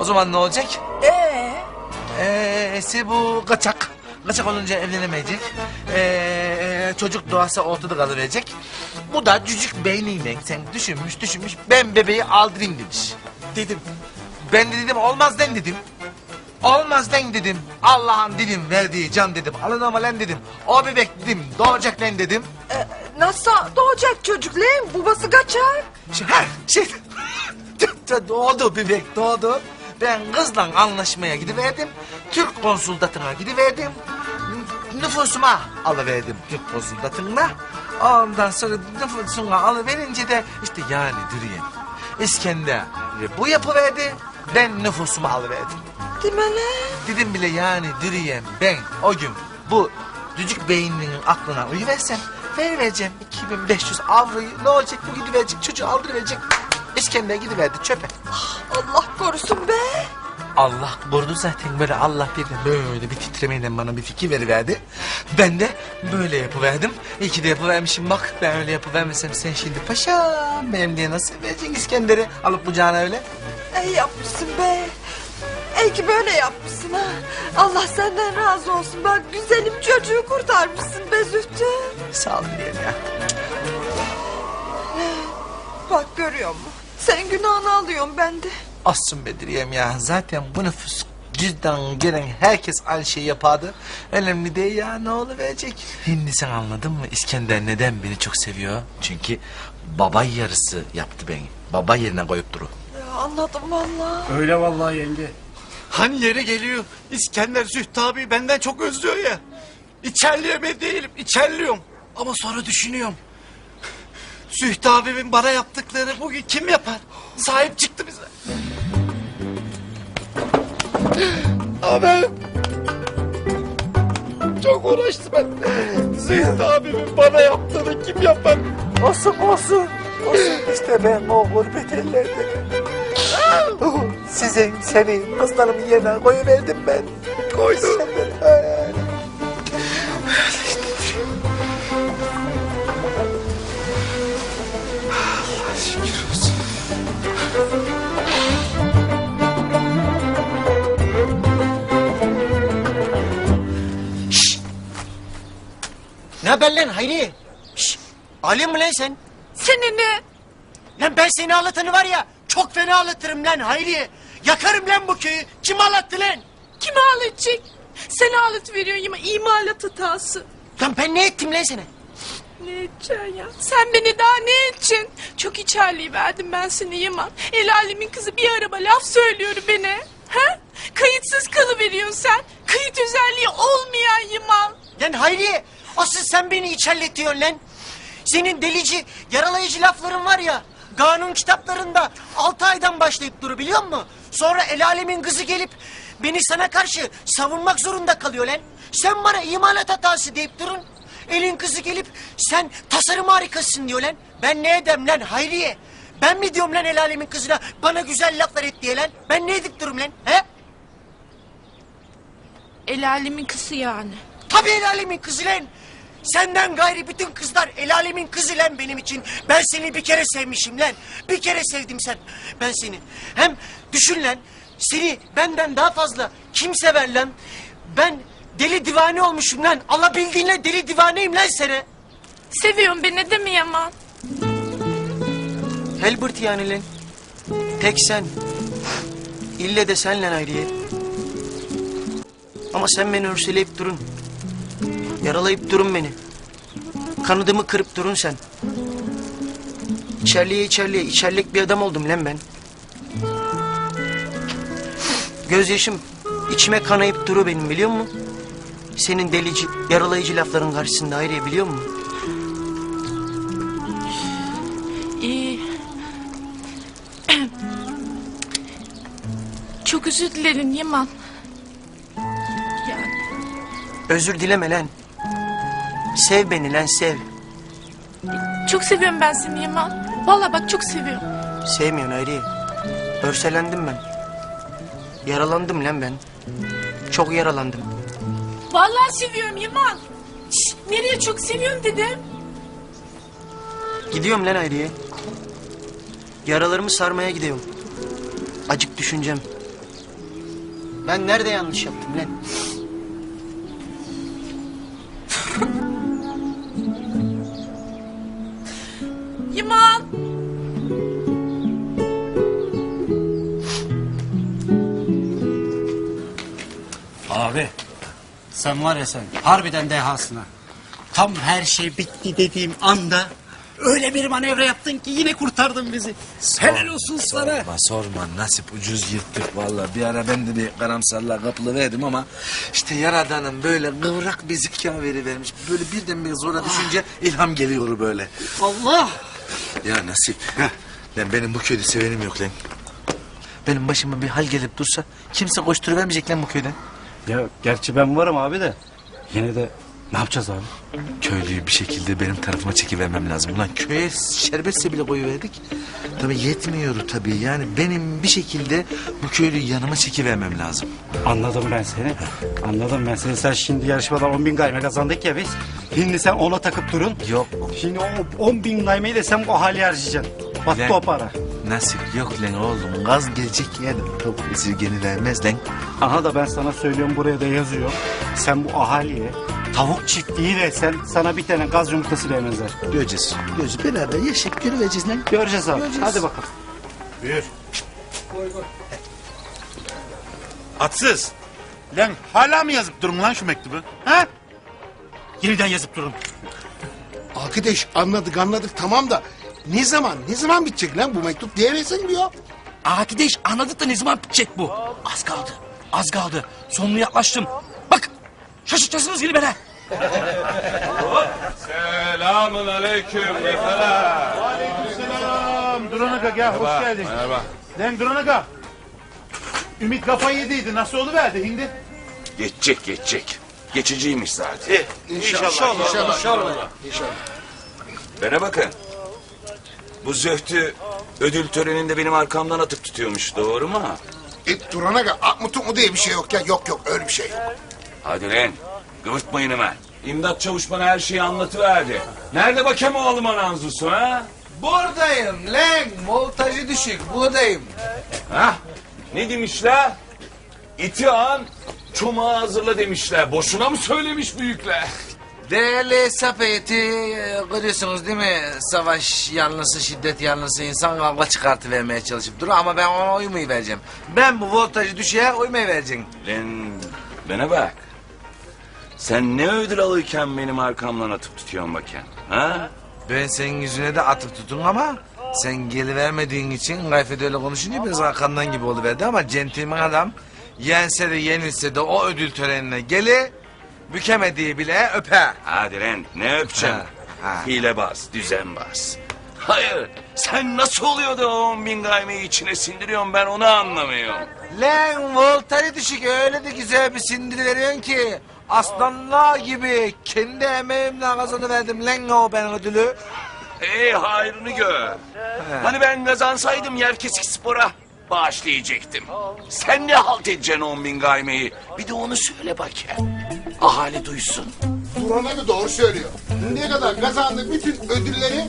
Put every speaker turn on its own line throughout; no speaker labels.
O zaman ne olacak?
Ee,
Eee bu kaçak. Kaçak olunca evlenemeyecek. Ee, çocuk doğası ortada kalıverecek. Bu da cücük beyniyle sen düşünmüş düşünmüş ben bebeği aldırayım demiş. Dedim. Ben de dedim olmaz den dedim. Olmaz den dedim. Allah'ın dedim verdiği can dedim. Alın ama lan dedim. O bebek dedim doğacak lan dedim.
e, nasıl doğacak çocuk lan? Babası kaçak.
Şey, ha, şey doğdu bebek doğdu. Ben kızla anlaşmaya gidiverdim. Türk konsuldatına gidiverdim. Nüfusuma alıverdim Türk konsuldatına. Ondan sonra nüfusuna alıverince de işte yani Dürüyen. İskender bu yapıverdi. Ben nüfusuma alıverdim.
Mi lan?
Dedim bile yani Dürüyen ben o gün bu cücük beyninin aklına uyuversem verivereceğim 2500 avroyu ne olacak bu gidiverecek çocuğu aldırıverecek. İskender gidiverdi çöpe.
Allah korusun be.
Allah vurdu zaten böyle Allah birden böyle bir titremeyle bana bir fikir veriverdi. Ben de böyle yapıverdim. İyi ki de yapıvermişim bak ben öyle yapıvermesem sen şimdi paşam benim diye nasıl vereceksin İskender'i alıp kucağına öyle.
İyi yapmışsın be. İyi ki böyle yapmışsın ha. Allah senden razı olsun. Bak güzelim çocuğu kurtarmışsın be Zühtü.
Sağ ol diyelim ya.
Bak görüyor musun? Sen günahını alıyorsun ben de.
Asın Bedriyem ya zaten bu nüfus cüzdan gelen herkes aynı şeyi yapardı. Önemli değil ya ne oluverecek. Şimdi sen anladın mı İskender neden beni çok seviyor? Çünkü baba yarısı yaptı beni. Baba yerine koyup duru.
Ya anladım vallahi.
Öyle vallahi yenge.
Hani yeri geliyor İskender Zühtü abi benden çok özlüyor ya. İçerleyemez değilim içerliyorum. Ama sonra düşünüyorum. Zühtü abimin bana yaptıklarını bugün kim yapar? Sahip çıktı bize. Abi. Çok uğraştım ben. Zühtü abimin bana yaptığını kim yapar?
Olsun olsun. Olsun işte ben o gurbet ellerde. Sizin, senin, kızlarımın yerine koyuverdim ben.
Koydum.
Haber lan Hayri? Şşş, alim mi lan sen?
Senin ne?
Lan ben seni ağlatanı var ya çok fena ağlatırım lan Hayri. Yakarım lan bu köyü. Kim ağlattı lan?
Kim ağlatacak? Sen ağlat veriyorsun ama imalat hatası.
Lan ben ne ettim lan sana?
Ne edeceksin ya? Sen beni daha ne edeceksin? Çok içerliği verdim ben seni Yaman. El alemin kızı bir araba laf söylüyor beni. Ha? Kayıtsız kalıveriyorsun sen. Kayıt özelliği olmayan Yaman.
Lan Hayri asıl sen beni içerletiyorsun lan. Senin delici, yaralayıcı lafların var ya. Kanun kitaplarında altı aydan başlayıp duru biliyor musun? Sonra el alemin kızı gelip beni sana karşı savunmak zorunda kalıyor lan. Sen bana imalat hatası deyip durun. Elin kızı gelip sen tasarım harikasın diyor lan. Ben ne edem lan Hayriye? Ben mi diyorum lan el alemin kızına bana güzel laflar et diye lan? Ben ne edip durum lan? He?
El alemin kızı yani.
Tabii el alemin kızı lan. Senden gayri bütün kızlar el alemin kızı lan benim için. Ben seni bir kere sevmişim lan. Bir kere sevdim sen. Ben seni. Hem düşün lan. Seni benden daha fazla kim sever lan? Ben deli divane olmuşum lan. Alabildiğinle deli divaneyim lan seni.
Seviyorsun beni değil mi Yaman?
Helbert yani lan. Tek sen. İlle de sen lan Hayriye. Ama sen beni örseleyip durun. Yaralayıp durun beni. Kanadımı kırıp durun sen. İçerliğe içerliğe içerlik bir adam oldum lan ben. Gözyaşım içime kanayıp duru benim biliyor musun? Senin delici, yaralayıcı lafların karşısında Hayriye biliyor musun?
İyi. Çok özür dilerim Yaman. Yani
Özür dileme lan. Sev beni lan sev.
çok seviyorum ben seni Yaman. Vallahi bak çok seviyorum.
Sevmiyorsun Hayri. Örselendim ben. Yaralandım lan ben. Çok yaralandım.
Vallahi seviyorum Yaman. Şş, nereye çok seviyorum dedim.
Gidiyorum lan Hayri'ye. Yaralarımı sarmaya gidiyorum. Acık düşüneceğim. Ben nerede yanlış yaptım lan?
Yaman.
Abi sen var ya sen harbiden dehasın ha. Tam her şey bitti dediğim anda öyle bir manevra yaptın ki yine kurtardın bizi. Helal olsun sana.
Sorma sorma nasip ucuz yırttık vallahi. Bir ara ben de bir karamsarlığa kapılı verdim ama işte yaradanın böyle kıvrak bir zeka verivermiş. Böyle birden bir zora düşünce ilham geliyor böyle.
Allah.
Ya nasip. Lan benim bu köyde sevenim yok lan. Benim başıma bir hal gelip dursa kimse koşturuvermeyecek lan bu köyden.
Ya gerçi ben varım abi de. Yine de ne yapacağız abi?
Köylüyü bir şekilde benim tarafıma çekivermem lazım. Ulan köye şerbetse bile koyuverdik. Tabii yetmiyor tabii. Yani benim bir şekilde bu köylüyü yanıma çekivermem lazım.
Anladım ben seni. Anladım ben seni. Sen şimdi yarışmadan 10 bin gayme kazandık ya biz. Şimdi sen ona takıp durun.
Yok.
Şimdi o 10 bin gaymeyi de sen bu ahaliye harcayacaksın. Battı
Lan.
o para.
Nasip yok lan oğlum. Gaz gelecek yerden top esirgeni vermez lan.
Aha da ben sana söylüyorum buraya da yazıyor. Sen bu ahaliye tavuk çiftliği versen sana bir tane gaz yumurtası vermezler.
Göreceğiz. Göreceğiz. Beraber yaşayıp göreceğiz lan.
Göreceğiz abi.
Göreceğiz.
Hadi bakalım.
Atsız. Lan hala mı yazıp durun lan şu mektubu? Ha?
Yeniden yazıp durun.
Arkadaş anladık anladık tamam da ne zaman ne zaman bitecek lan bu mektup diye diyor.
Akideş anladık da ne zaman bitecek bu? Az kaldı. Az kaldı. Sonuna yaklaştım. Bak şaşırtacaksınız yine beni.
Selam. Duranaka gel hoş geldin. Merhaba. Lan Duranaka. Ümit kafayı yediydi. Nasıl oluverdi hindi?
Geçecek geçecek. Geçiciymiş zaten.
İnşallah inşallah inşallah. inşallah.
Bana bakın. Bu zöhtü ödül töreninde benim arkamdan atıp tutuyormuş. Doğru mu?
E, durana kadar ak mı tut mu diye bir şey yok ya yok yok öyle bir şey yok.
Hadi lan. Gıvırtmayın hemen. İmdat çavuş bana her şeyi anlatıverdi. Nerede bakayım oğlum ananzusu ha?
Buradayım lan. Voltajı düşük. Buradayım.
Ha? Ne demişler? İti an çomağı hazırla demişler. Boşuna mı söylemiş büyükler?
Değerli hesap heyeti e, görüyorsunuz değil mi? Savaş yanlısı, şiddet yanlısı insan kavga çıkartıvermeye çalışıp duruyor ama ben ona uymayı vereceğim. Ben bu voltajı düşüğe uymayı vereceğim.
Lan bana bak. Sen ne ödül alırken benim arkamdan atıp tutuyorsun bakayım? Ha?
Ben senin yüzüne de atıp tutun ama sen gelivermediğin için Gayfet öyle konuşunca biraz arkandan gibi oluverdi ama centilmen adam yense de yenilse de o ödül törenine geli bükemediği bile öper.
Hadi lan ne öpeceğim?
Ha, ha.
Hilebaz, düzenbaz. Hayır, sen nasıl oluyor da o on bin gaymeyi içine sindiriyorsun ben onu anlamıyorum.
Lan voltajı düşük öyle de güzel bir sindiriveriyorsun ki aslanlar gibi kendi emeğimle kazanıverdim lan o ben ödülü.
Hey hayrını gör. Hani ben kazansaydım yer kesik spora bağışlayacaktım. Sen ne halt edeceksin on bin gaymeyi? Bir de onu söyle bakayım. Ahali duysun.
Durana da doğru söylüyor. Ne kadar kazandık bütün ödülleri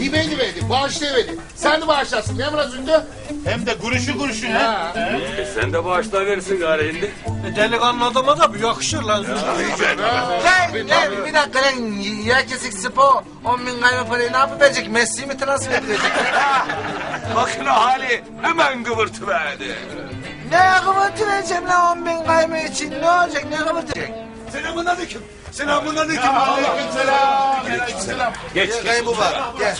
dibe dibeydi bağışlayıverdi. Sen de bağışlarsın değil mi Razündü?
Hem de kuruşu kuruşu ha.
E sen de bağışla verirsin gari hindi.
Delikanlı adama da bir yakışır lan.
Lan lan bir dakika lan yer kesik spor 10 bin kayma parayı ne yapıp verecek Messi mi transfer edecek?
Bakın ahali hemen gıvırtı verdi.
ne kıvırtı vereceğim lan 10 bin kayma için ne olacak ne kıvırtacak?
Selamun aleyküm. Selamun aleyküm.
Aleykümselam.
Geç geç.
Gel bu var, gel.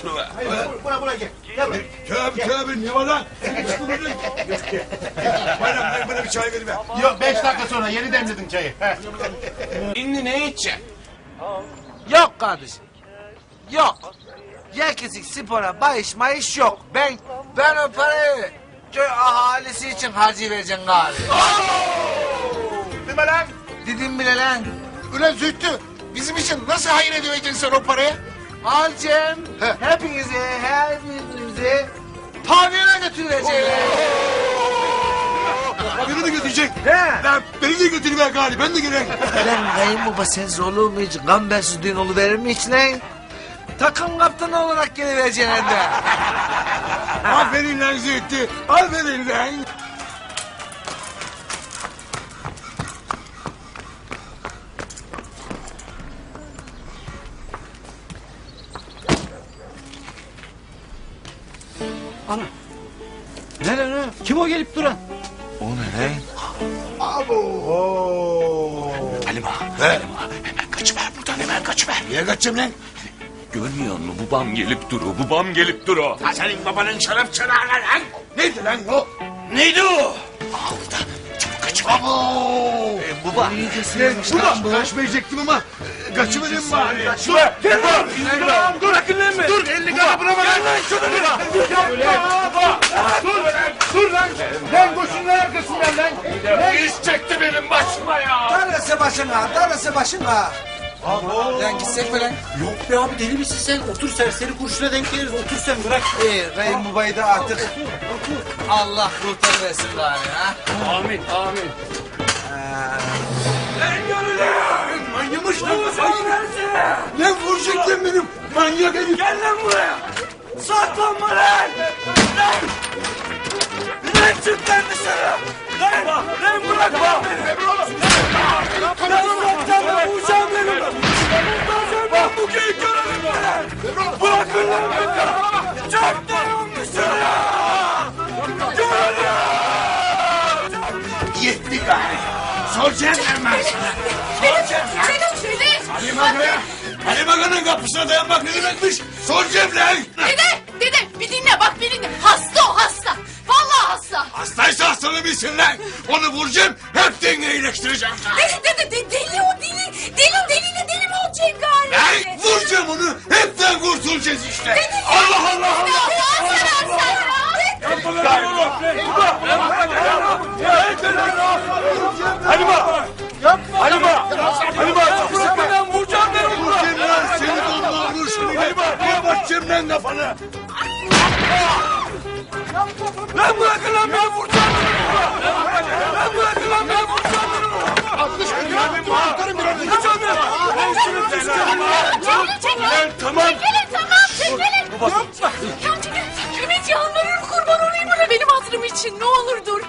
Buna buna gel. Gel buraya.
Tövbe tövbe ne var lan? Bana, bana bir çay verin be.
Yok beş dakika sonra yeni demledin çayı. Heh.
Şimdi ne içeceksin?
Yok kardeşim. Yok. Yer kesik spora bahis mayış yok. Ben ben o parayı köy ahalisi için harcayıvereceğim gari.
Değil mi lan?
Dedim bile lan.
Ulan Zühtü bizim için nasıl hayır edemeyeceksin sen o parayı?
Alcem
He.
hepinizi her birinizi pavyona götüreceğim.
Beni de götürecek.
He.
Lan beni de götürüver gari ben de geleyim.
Lan kayınbaba sen zorluğu mu hiç gambersiz düğün oluverir mi hiç lan? Takım kaptanı olarak gelivereceksin hem de.
Aferin lan Zühtü. Aferin lan.
Ana. Ne ne ne? Kim o gelip duran?
O ne lan?
Halima, Halima hemen kaçıver buradan hemen kaçıver.
Niye kaçayım lan?
Görmüyor musun babam gelip duru, babam gelip duru.
Ha senin babanın şarap çanağı lan. Neydi lan o?
Neydi o? Aldı. Çabuk
Abo!
Baba.
Baba kaçmayacaktım ama kaçıvereyim bari.
Dur, dur, dur, dur, bırakın lan beni.
Dur elini kanı bırakma lan.
Dur, dur lan. Lan koşun lan arkasından lan.
İş çekti benim başıma ya.
Darısı başına, darısı başına. Lan gitsek mi lan?
Yok be abi deli misin sen? Otur serseri kurşuna denk geliriz. Otur sen bırak.
Ee, Rahim babayı da artık Allah kurtarıversin bari ha.
Amin amin.
Manyamış lan. Ne vuracaktın benim? Manyak herif. Gel lan buraya. Saklanma lan. Lan. Lan çık lan dışarı. Lan. Lan bırakma beni.
Baga'nın kapısına dayanmak ne demekmiş? Soracağım lan.
Dede, dede bir dinle bak bir dinle. Hasta o hasta. Vallahi hasta.
Hastaysa hastalığı bilsin lan. Onu vuracağım. Hepten iyileştireceğim lan.
Dede, dede, de, deli o deli. Deli deliyle deli mi olacak gari?
Lan vuracağım onu. Hepten kurtulacağız işte. Allah Allah Allah.
Allah seversen ya.
Halima! Halima! Halima! Bırak ben vuracağım ben onu!
Vuracağım lan. Seni donlar vur şunu. Kapatacağım lan kafanı.
Lan bırakın lan ben vuracağım! Lan bırakın lan ben vuracağım!
Atmış. Tutarım bir arada.
Vuracağım ben! Ben şunu çekeceğim lan! Lan tamam!
Çekilin tamam çekilin. Ya çekilin. Ümit yalvarırım kurban olayım bana benim hatırım için ne olur dur.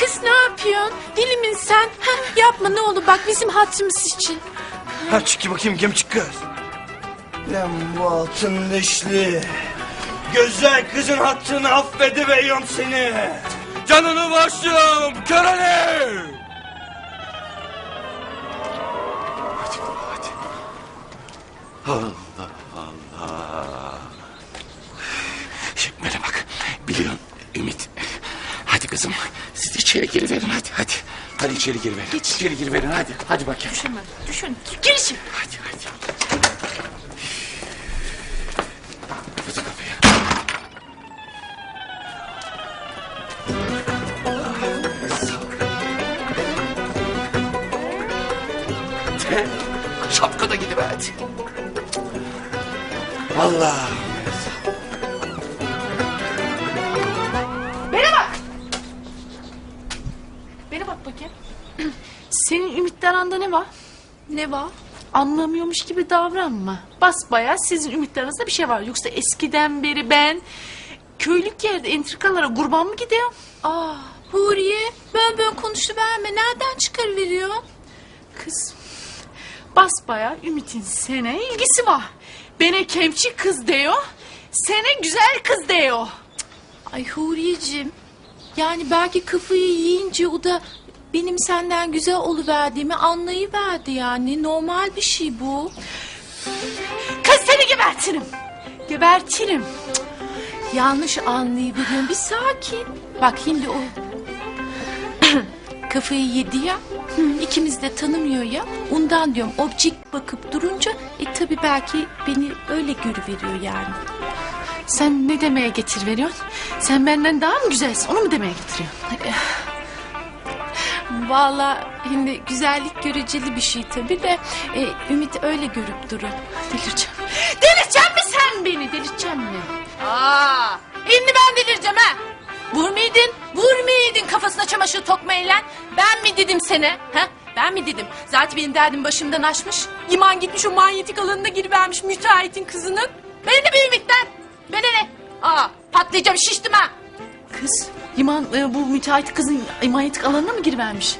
Kız ne yapıyorsun? Dilimin sen. Heh, yapma ne olur bak bizim hatırımız için.
Ha çık bakayım kim çıkıyor? Lan bu altın dişli. Güzel kızın hattını affediveriyorum seni. Canını başlıyorum körene.
Şimdi bana bak. Biliyorsun Ümit. Hadi kızım. Siz içeri giriverin hadi hadi. Hadi içeri giriverin. Geç. İçeri giriverin hadi. Hadi bakayım.
Düşünme düşün. Gir içeri.
Hadi hadi. Da gidiverdi. Vallahi.
Bana bak. Bana bak bakayım. Senin Ümit'le aranda ne var? Ne var? Anlamıyormuş gibi davranma. Basbaya sizin Ümit'le aranızda bir şey var. Yoksa eskiden beri ben köylük yerde entrikalara kurban mı gidiyorum? Aa, Huriye ben ben konuştu verme. Nereden çıkarıveriyor? Kız basbaya Ümit'in sene ilgisi var. Bana kemçi kız diyor. Sene güzel kız diyor. Ay Huriyeciğim. Yani belki kafayı yiyince o da benim senden güzel oluverdiğimi anlayıverdi yani. Normal bir şey bu. Kız seni gebertirim. Gebertirim. Cık. Yanlış anlayıveriyorum. Bir sakin. Bak şimdi o kafayı yedi ya. İkimiz de tanımıyor ya. Ondan diyorum objek bakıp durunca e tabi belki beni öyle görüveriyor yani. Sen ne demeye getir veriyorsun? Sen benden daha mı güzelsin? Onu mu demeye getiriyorsun? Vallahi şimdi güzellik göreceli bir şey tabii de e, Ümit öyle görüp durur. Delireceğim. Delireceğim mi sen beni? Delireceğim mi? Aa, şimdi ben delireceğim ha. Vur muydun? Vur muydun kafasına çamaşır tokmayla? Ben mi dedim sana? Ha? Ben mi dedim? Zaten benim derdim başımdan aşmış. İman gitmiş o manyetik alanına girivermiş müteahhitin kızının. Beni de bir ümitler. Bana ne? Aa, patlayacağım şiştim ha. Kız, İman e, bu müteahhit kızın manyetik alanına mı girivermiş?